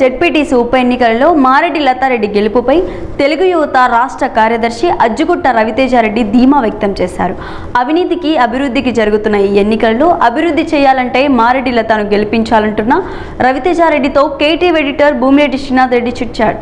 ZPTC ఉప ఎన్నికలలో మారెడ్డి లతారెడ్డి గెలుపుపై తెలుగు యువత రాష్ట్ర కార్యదర్శి అజ్జుగుట్ట రవితేజారెడ్డి ధీమా వ్యక్తం చేశారు. అవినీతికి అభివృద్ధికి జరుగుతున్న ఈ ఎన్నికల్లో అభివృద్ధి చేయాలంటే మారెడ్డి లతను గెలిపించాలంటున్న రవితేజారెడ్డితో కేటీవ్ ఎడిటర్ భూమిరెడ్డి శ్రీనాథ్ రెడ్డి చిట్చాడు.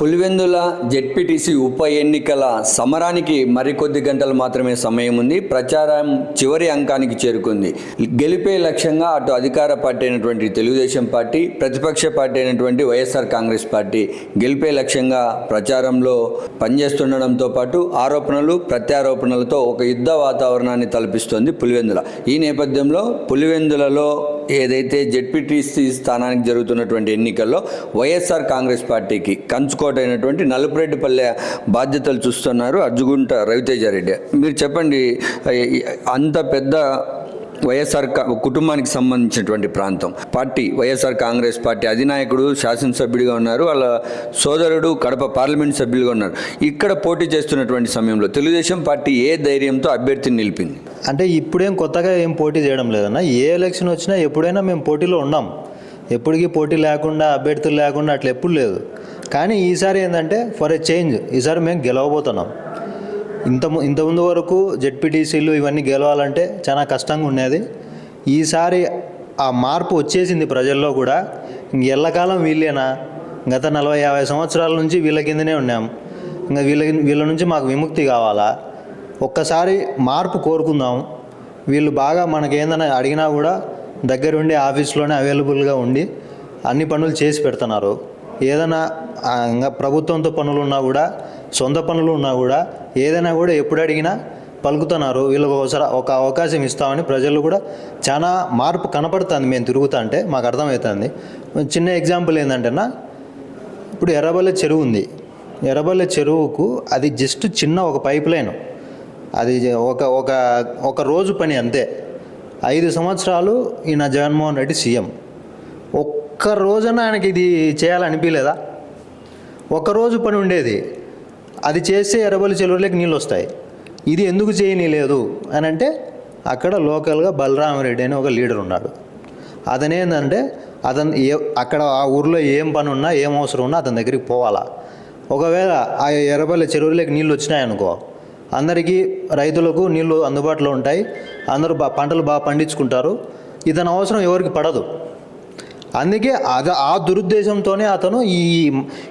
పులివెందుల జెడ్పీటీసీ ఉప ఎన్నికల సమరానికి మరికొద్ది గంటలు మాత్రమే సమయం ఉంది ప్రచారం చివరి అంకానికి చేరుకుంది. గెలిపే లక్ష్యంగా అటు అధికార పార్టీ అయినటువంటి తెలుగుదేశం పార్టీ ప్రతిపక్ష పార్టీ అయినటువంటి వైఎస్ఆర్ కాంగ్రెస్ పార్టీ గెలిపే లక్ష్యంగా ప్రచారంలో పనిచేస్తుండడంతో పాటు ఆరోపణలు ప్రత్యారోపణలతో ఒక యుద్ధ వాతావరణాన్ని తలపిస్తోంది పులివెందుల. ఈ నేపథ్యంలో పులివెందులలో ఏదైతే జెడ్పీటీసీ స్థానానికి జరుగుతున్నటువంటి ఎన్నికల్లో వైఎస్ఆర్ కాంగ్రెస్ పార్టీకి కంచుకోటైనటువంటి నలుపురెడ్డిపల్లె బాధ్యతలు చూస్తున్నారు అర్జుగుంట రవితేజారెడ్డి. మీరు చెప్పండి అంత పెద్ద వైఎస్ఆర్ కుటుంబానికి సంబంధించినటువంటి ప్రాంతం. పార్టీ వైఎస్ఆర్ కాంగ్రెస్ పార్టీ అధినాయకుడు శాసనసభ్యుడిగా ఉన్నారు. వాళ్ళ సోదరుడు కడప పార్లమెంట్ సభ్యులుగా ఉన్నారు. ఇక్కడ పోటీ చేస్తున్నటువంటి సమయంలో తెలుగుదేశం పార్టీ ఏ ధైర్యంతో అభ్యర్థిని నిలిపింది? అంటే ఇప్పుడేం కొత్తగా ఏం పోటీ చేయడం లేదన్న ఏ ఎలక్షన్ వచ్చినా ఎప్పుడైనా మేము పోటీలో ఉన్నాం. ఎప్పటికీ పోటీ లేకుండా అభ్యర్థులు లేకుండా అట్లా ఎప్పుడు లేదు. కానీ ఈసారి ఏంటంటే ఫర్ ఎ చేంజ్ ఈసారి మేము గెలవబోతున్నాం. ఇంత ము- ఇంతకుముందు వరకు జెడ్పీటీసీలు ఇవన్నీ గెలవాలంటే చాలా కష్టంగా ఉండేది. ఈసారి ఆ మార్పు వచ్చేసింది ప్రజల్లో కూడా. ఇంక ఎల్లకాలం వీళ్ళేనా? గత నలభై యాభై సంవత్సరాల నుంచి వీళ్ళ కిందనే ఉన్నాం. ఇంకా వీళ్ళ వీళ్ళ నుంచి మాకు విముక్తి కావాలా? ఒక్కసారి మార్పు కోరుకుందాం. వీళ్ళు బాగా మనకేందని అడిగినా కూడా దగ్గరుండి ఆఫీస్లోనే అవైలబుల్గా ఉండి అన్ని పనులు చేసి పెడుతున్నారు. ఏదైనా ఇంకా ప్రభుత్వంతో పనులు ఉన్నా కూడా సొంత పనులు ఉన్నా కూడా ఏదైనా కూడా ఎప్పుడు అడిగినా పలుకుతున్నారు. వీళ్ళకి ఒకసారి ఒక అవకాశం ఇస్తామని ప్రజలు కూడా చాలా మార్పు కనపడుతుంది మేము తిరుగుతా అంటే మాకు అర్థమవుతుంది. చిన్న ఎగ్జాంపుల్ ఏంటంటేనా ఇప్పుడు ఎర్రబల్లె చెరువు ఉంది. ఎర్రబల్లె చెరువుకు అది జస్ట్ చిన్న ఒక పైప్ లైన్. అది ఒక ఒక ఒక రోజు పని అంతే. ఐదు సంవత్సరాలు ఈయన జగన్మోహన్ రెడ్డి సీఎం. ఒక్క రోజున ఆయనకి ఇది చేయాలనిపించలేదా ఒక రోజు పని ఉండేది. అది చేస్తే ఎర్రబల్లి చెరువులోకి నీళ్ళు వస్తాయి ఇది ఎందుకు చేయనీలేదు అని అంటే అక్కడ లోకల్గా బలరామరెడ్డి అని ఒక లీడర్ ఉన్నాడు. అతనేందంటే అతను ఏ అక్కడ ఆ ఊర్లో ఏం పని ఉన్నా ఏం అవసరం ఉన్నా అతని దగ్గరికి పోవాలా. ఒకవేళ ఆ ఎర్రబల్లి చెరువులోకి నీళ్ళు వచ్చినాయనుకో అందరికీ రైతులకు నీళ్ళు అందుబాటులో ఉంటాయి. అందరూ బా పంటలు బాగా పండించుకుంటారు. ఇతని అవసరం ఎవరికి పడదు. అందుకే అద ఆ దురుద్దేశంతోనే అతను ఈ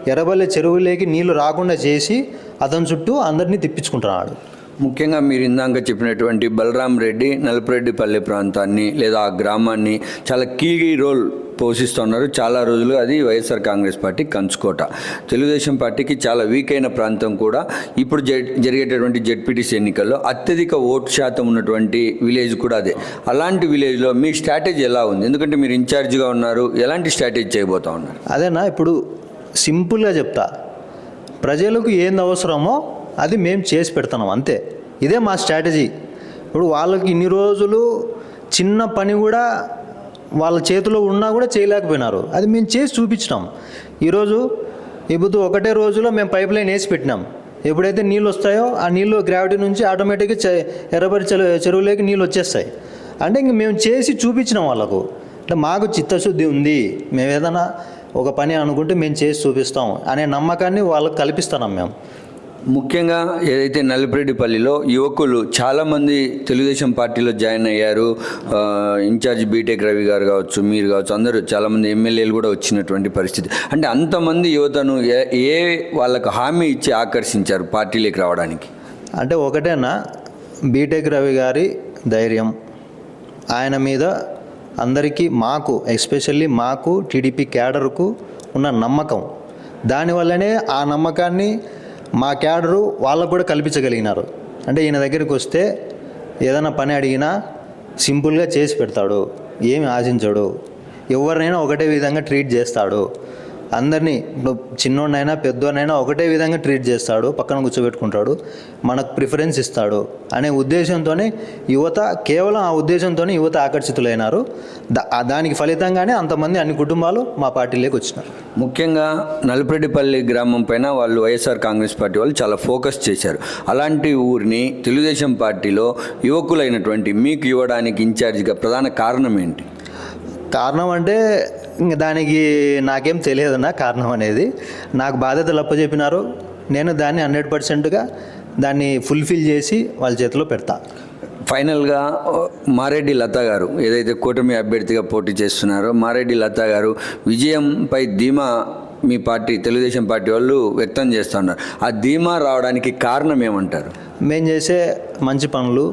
ఎర్రబల్లి చెరువులోకి నీళ్ళు రాకుండా చేసి అతని చుట్టూ అందరినీ తిప్పించుకుంటున్నాడు. ముఖ్యంగా మీరు ఇందాక చెప్పినటువంటి బలరాం రెడ్డి నలుపురెడ్డిపల్లి ప్రాంతాన్ని లేదా ఆ గ్రామాన్ని చాలా కీ రోల్ పోషిస్తున్నారు. చాలా రోజులు అది వైఎస్ఆర్ కాంగ్రెస్ పార్టీ కంచుకోట. తెలుగుదేశం పార్టీకి చాలా వీక్ అయిన ప్రాంతం కూడా ఇప్పుడు జరిగేటటువంటి జెడ్పీటీసీ ఎన్నికల్లో అత్యధిక ఓటు శాతం ఉన్నటువంటి విలేజ్ కూడా అదే. అలాంటి విలేజ్లో మీ స్ట్రాటజీ ఎలా ఉంది? ఎందుకంటే మీరు ఇన్ఛార్జిగా ఉన్నారు. ఎలాంటి స్ట్రాటజీ చేయబోతా ఉన్నారు? అదేనా? ఇప్పుడు సింపుల్గా చెప్తా. ప్రజలకు ఏంది అవసరమో అది మేము చేసి పెడుతున్నాం అంతే. ఇదే మా స్ట్రాటజీ. ఇప్పుడు వాళ్ళకి ఇన్ని రోజులు చిన్న పని కూడా వాళ్ళ చేతిలో ఉన్నా కూడా చేయలేకపోయినారు. అది మేము చేసి చూపించినాం. ఈరోజు ఇప్పుడు ఒకటే రోజులో మేము పైప్ లైన్ వేసి పెట్టినాం. ఎప్పుడైతే నీళ్ళు వస్తాయో ఆ నీళ్ళు గ్రావిటీ నుంచి ఆటోమేటిక్గా చె ఎర్రబరి చెరువులోకి నీళ్ళు వచ్చేస్తాయి. అంటే ఇంక మేము చేసి చూపించినాం వాళ్ళకు. అంటే మాకు చిత్తశుద్ధి ఉంది. మేము ఏదైనా ఒక పని అనుకుంటే మేము చేసి చూపిస్తాం అనే నమ్మకాన్ని వాళ్ళకి కల్పిస్తున్నాం మేము ముఖ్యంగా ఏదైతే నలిపిరెడ్డిపల్లిలో యువకులు చాలామంది తెలుగుదేశం పార్టీలో జాయిన్ అయ్యారు ఇన్ఛార్జ్ బీటెక్ రవి గారు కావచ్చు మీరు కావచ్చు అందరూ చాలామంది ఎమ్మెల్యేలు కూడా వచ్చినటువంటి పరిస్థితి. అంటే అంతమంది యువతను ఏ ఏ వాళ్ళకు హామీ ఇచ్చి ఆకర్షించారు పార్టీలోకి రావడానికి? అంటే ఒకటేనా బీటెక్ రవి గారి ధైర్యం ఆయన మీద అందరికీ మాకు ఎస్పెషల్లీ మాకు టీడీపీ క్యాడర్కు ఉన్న నమ్మకం. దానివల్లనే ఆ నమ్మకాన్ని మా క్యాడరు వాళ్ళకు కూడా కల్పించగలిగినారు. అంటే ఈయన దగ్గరికి వస్తే ఏదైనా పని అడిగినా సింపుల్గా చేసి పెడతాడు. ఏమి ఆశించడు. ఎవరినైనా ఒకటే విధంగా ట్రీట్ చేస్తాడు. అందరినీ ఇప్పుడు చిన్నోడినైనా పెద్దోడినైనా ఒకటే విధంగా ట్రీట్ చేస్తాడు పక్కన కూర్చోబెట్టుకుంటాడు మనకు ప్రిఫరెన్స్ ఇస్తాడు అనే ఉద్దేశంతోనే యువత కేవలం ఆ ఉద్దేశంతోనే యువత ఆకర్షితులైనారు. దానికి ఫలితంగానే అంతమంది అన్ని కుటుంబాలు మా పార్టీలోకి వచ్చినారు. ముఖ్యంగా నలుపురెడ్డిపల్లి గ్రామం పైన వాళ్ళు వైఎస్ఆర్ కాంగ్రెస్ పార్టీ వాళ్ళు చాలా ఫోకస్ చేశారు. అలాంటి ఊరిని తెలుగుదేశం పార్టీలో యువకులైనటువంటి మీకు ఇవ్వడానికి ఇన్ఛార్జిగా ప్రధాన కారణం ఏంటి? కారణం అంటే ఇంక దానికి నాకేం తెలియదన్న కారణం అనేది. నాకు బాధ్యతలు అప్పచెప్పినారు నేను దాన్ని హండ్రెడ్ పర్సెంట్గా దాన్ని ఫుల్ఫిల్ చేసి వాళ్ళ చేతిలో పెడతా. ఫైనల్గా మారెడ్డి లత గారు ఏదైతే కూటమి అభ్యర్థిగా పోటీ చేస్తున్నారో మారెడ్డి లత గారు విజయంపై ధీమా మీ పార్టీ తెలుగుదేశం పార్టీ వాళ్ళు వ్యక్తం చేస్తున్నారు ఆ ధీమా రావడానికి కారణం ఏమంటారు? మేము చేసే మంచి పనులు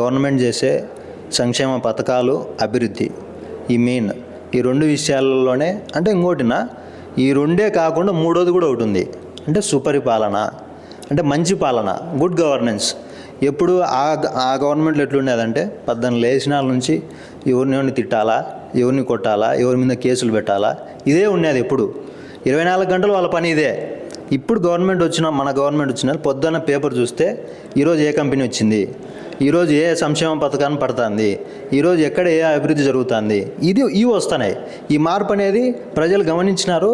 గవర్నమెంట్ చేసే సంక్షేమ పథకాలు అభివృద్ధి ఈ మెయిన్. ఈ రెండు విషయాలలోనే అంటే ఇంకోటినా ఈ రెండే కాకుండా మూడోది కూడా ఒకటి ఉంది. అంటే సుపరిపాలన అంటే మంచి పాలన గుడ్ గవర్నెన్స్. ఎప్పుడు ఆ ఆ గవర్నమెంట్లో ఎట్లుండేదంటే పద్దెనిమిది లేచినాల నుంచి ఎవరిని ఎవరిని తిట్టాలా ఎవరిని కొట్టాలా ఎవరి మీద కేసులు పెట్టాలా ఇదే ఉండేది ఎప్పుడు. ఇరవై నాలుగు గంటలు వాళ్ళ పని ఇదే. ఇప్పుడు గవర్నమెంట్ వచ్చిన మన గవర్నమెంట్ వచ్చిన పొద్దున్న పేపర్ చూస్తే ఈరోజు ఏ కంపెనీ వచ్చింది? ఈరోజు ఏ సంక్షేమ పథకాన్ని పడుతుంది? ఈరోజు ఎక్కడ ఏ అభివృద్ధి జరుగుతుంది? ఇది ఇవి వస్తున్నాయి ఈ మార్పు అనేది ప్రజలు గమనించినారు.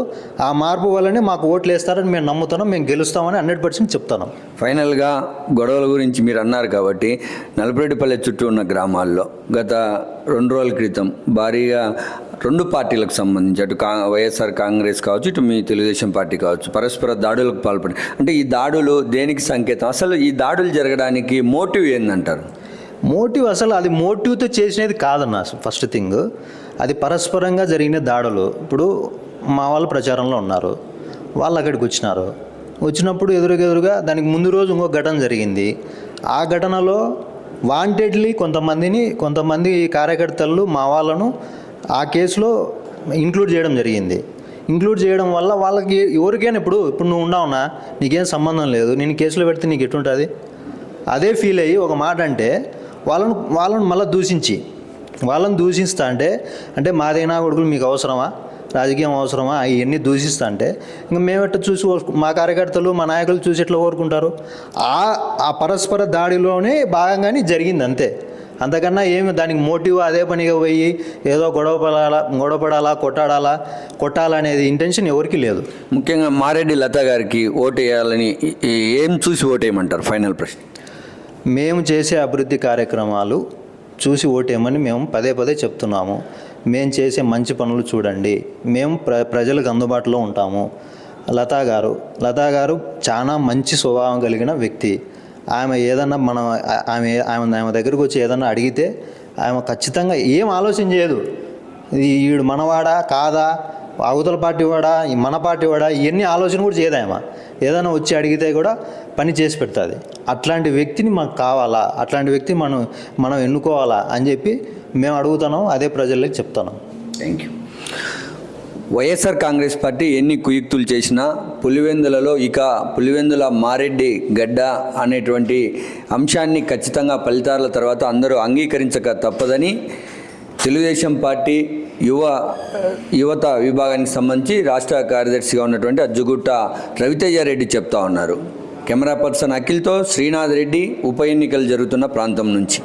ఆ మార్పు వల్లనే మాకు ఓట్లు వేస్తారని మేము నమ్ముతున్నాం మేము గెలుస్తామని హండ్రెడ్ పర్సెంట్ చెప్తున్నాం. ఫైనల్గా గొడవల గురించి మీరు అన్నారు కాబట్టి నలపరెడ్డిపల్లె చుట్టూ ఉన్న గ్రామాల్లో గత రెండు రోజుల క్రితం భారీగా రెండు పార్టీలకు సంబంధించి అటు కా వైఎస్ఆర్ కాంగ్రెస్ కావచ్చు ఇటు మీ తెలుగుదేశం పార్టీ కావచ్చు పరస్పర దాడులకు పాల్పడి అంటే ఈ దాడులు దేనికి సంకేతం? అసలు ఈ దాడులు జరగడానికి మోటివ్ ఏందంటారు? మోటివ్ అసలు అది మోటివ్తో చేసినది కాదన్న ఫస్ట్ థింగ్. అది పరస్పరంగా జరిగిన దాడులు. ఇప్పుడు మా వాళ్ళు ప్రచారంలో ఉన్నారు. వాళ్ళు అక్కడికి వచ్చినారు. వచ్చినప్పుడు ఎదురుగా ఎదురుగా దానికి ముందు రోజు ఇంకో ఘటన జరిగింది. ఆ ఘటనలో వాంటెడ్లీ కొంతమందిని కొంతమంది కార్యకర్తలు మా వాళ్ళను ఆ కేసులో ఇంక్లూడ్ చేయడం జరిగింది. ఇంక్లూడ్ చేయడం వల్ల వాళ్ళకి ఎవరికైనా ఇప్పుడు ఇప్పుడు నువ్వు ఉన్నావునా నీకేం సంబంధం లేదు నేను కేసులో పెడితే నీకు ఎట్టుంటుంది అదే ఫీల్ అయ్యి ఒక మాట అంటే వాళ్ళను వాళ్ళను మళ్ళీ దూషించి వాళ్ళని దూషిస్తా అంటే అంటే మాదైనా కొడుకులు మీకు అవసరమా? రాజకీయం అవసరమా? ఇవన్నీ దూషిస్తా అంటే ఇంకా మేమెట్ట చూసి మా కార్యకర్తలు మా నాయకులు చూసి ఎట్లా కోరుకుంటారు ఆ ఆ పరస్పర దాడిలోనే భాగంగానే జరిగింది అంతే. అంతకన్నా ఏమి దానికి మోటివ్ అదే పనిగా పోయి ఏదో గొడవ పడాలా గొడవ పడాలా కొట్టాడాలా కొట్టాలనేది ఇంటెన్షన్ ఎవరికి లేదు. ముఖ్యంగా మారెడ్డి లత గారికి ఓటు వేయాలని ఏం చూసి ఓటు వేయమంటారు ఫైనల్ ప్రశ్న. మేము చేసే అభివృద్ధి కార్యక్రమాలు చూసి ఓటేమని మేము పదే పదే చెప్తున్నాము. మేము చేసే మంచి పనులు చూడండి. మేము ప్ర ప్రజలకు అందుబాటులో ఉంటాము. లతా గారు లతా గారు చాలా మంచి స్వభావం కలిగిన వ్యక్తి. ఆమె ఏదన్నా మనం ఆమె ఆమె ఆమె దగ్గరకు వచ్చి ఏదన్నా అడిగితే ఆమె ఖచ్చితంగా ఏం ఆలోచన చేయదు. ఈడు మనవాడా కాదా? అవతల పార్టీ వాడా మన పార్టీ వాడా ఇవన్నీ ఆలోచన కూడా చేయదు ఏదైనా వచ్చి అడిగితే కూడా పని చేసి పెడుతుంది. అట్లాంటి వ్యక్తిని మాకు కావాలా? అట్లాంటి వ్యక్తి మనం మనం ఎన్నుకోవాలా? అని చెప్పి మేము అడుగుతున్నాం అదే ప్రజలకు చెప్తున్నాం. Thank you YSR Congress party ఎన్ని కుయుక్తులు చేసినా పులివెందులలో ఇక పులివెందుల మారెడ్డి గడ్డ అనేటువంటి అంశాన్ని ఖచ్చితంగా ఫలితాల తర్వాత అందరూ అంగీకరించక తప్పదని తెలుగుదేశం పార్టీ యువ యువత విభాగానికి సంబంధించి రాష్ట్ర కార్యదర్శిగా ఉన్నటువంటి అజ్జుగుట్ట రవితేజ రెడ్డి చెప్తా ఉన్నారు. కెమెరా పర్సన్ అఖిల్తో శ్రీనాథ్ రెడ్డి ఉప ఎన్నికలు జరుగుతున్న ప్రాంతం నుంచి.